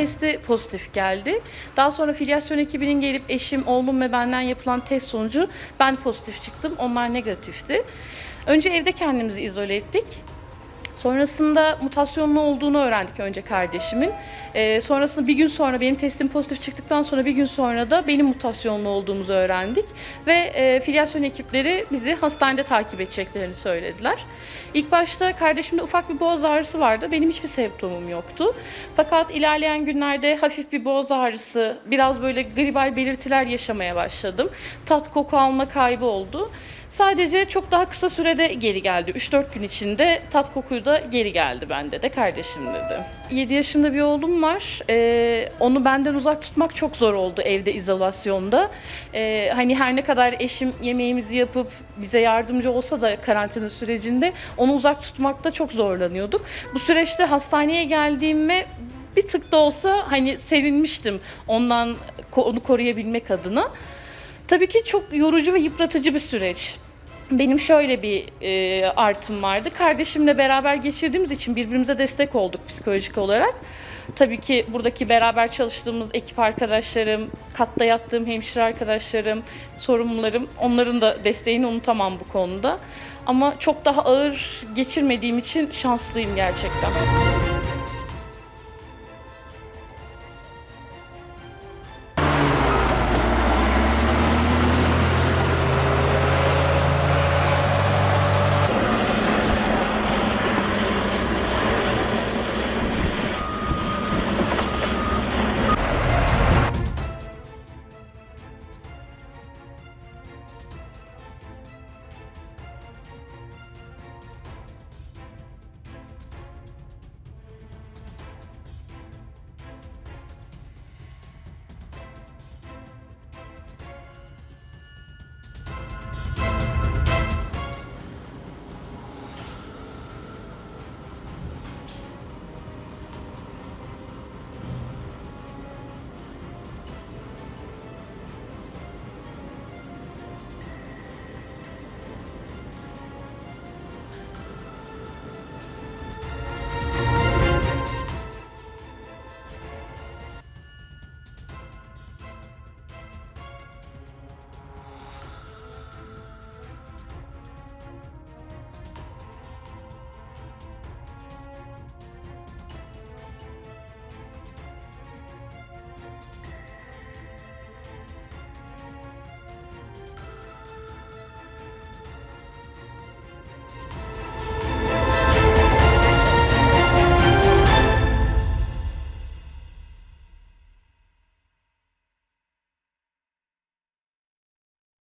testi pozitif geldi. Daha sonra filyasyon ekibinin gelip eşim, oğlum ve benden yapılan test sonucu ben pozitif çıktım. Onlar negatifti. Önce evde kendimizi izole ettik. Sonrasında mutasyonlu olduğunu öğrendik önce kardeşimin. Ee, sonrasında bir gün sonra benim testim pozitif çıktıktan sonra bir gün sonra da benim mutasyonlu olduğumuzu öğrendik. Ve e, filyasyon ekipleri bizi hastanede takip edeceklerini söylediler. İlk başta kardeşimde ufak bir boğaz ağrısı vardı. Benim hiçbir semptomum yoktu. Fakat ilerleyen günlerde hafif bir boğaz ağrısı, biraz böyle gribal belirtiler yaşamaya başladım. Tat koku alma kaybı oldu. Sadece çok daha kısa sürede geri geldi. 3-4 gün içinde tat kokuyu da geri geldi bende de kardeşimde de. 7 yaşında bir oğlum var. Ee, onu benden uzak tutmak çok zor oldu evde izolasyonda. Ee, hani her ne kadar eşim yemeğimizi yapıp bize yardımcı olsa da karantina sürecinde onu uzak tutmakta çok zorlanıyorduk. Bu süreçte hastaneye geldiğimde bir tık da olsa hani sevinmiştim ondan onu koruyabilmek adına. Tabii ki çok yorucu ve yıpratıcı bir süreç. Benim şöyle bir e, artım vardı. Kardeşimle beraber geçirdiğimiz için birbirimize destek olduk psikolojik olarak. Tabii ki buradaki beraber çalıştığımız ekip arkadaşlarım, katta yattığım hemşire arkadaşlarım, sorumlularım, onların da desteğini unutamam bu konuda. Ama çok daha ağır geçirmediğim için şanslıyım gerçekten.